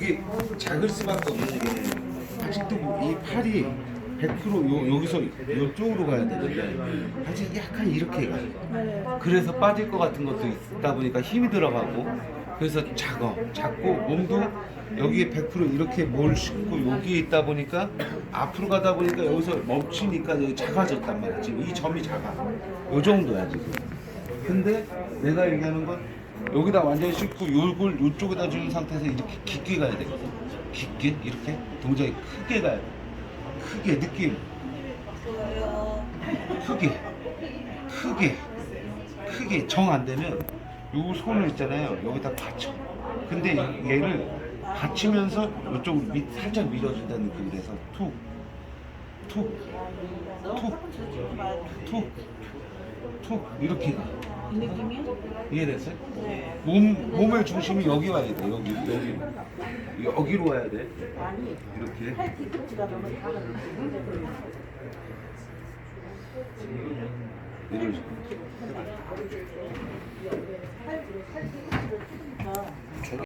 그게 작을 수밖에 없는 게 아직도 이 팔이 100% 요, 여기서 이쪽으로 가야 되는데 아직 약간 이렇게 가. 네. 그래서 빠질 것 같은 것도 있다 보니까 힘이 들어가고 그래서 작어 작고 몸도 여기에 100% 이렇게 뭘 싣고 여기에 있다 보니까 앞으로 가다 보니까 여기서 멈추니까 여기 작아졌단 말이야 지금 이 점이 작아 요 정도야 지금 근데 내가 얘기하는 건 여기다 완전히 싣고 요걸 요쪽에다 주는 상태에서 이렇게 깊게 가야 되거든 깊게? 이렇게? 동작이 크게 가야 돼. 크게 느낌. 크게. 크게. 크게. 정 안 되면 요 손을 있잖아요. 여기다 받쳐. 근데 얘를 받치면서 이쪽으로 밑, 살짝 밀어준다는 느낌이 돼서 툭 툭 툭 툭 툭. 이렇게 가 이 느낌이요? 이해됐어요? 몸, 몸의 중심이 여기 와야 돼 여기 여기. 여기로 와야 돼. 이렇게. 팔 뒤꿈치가 너무 작아서 이런 식으로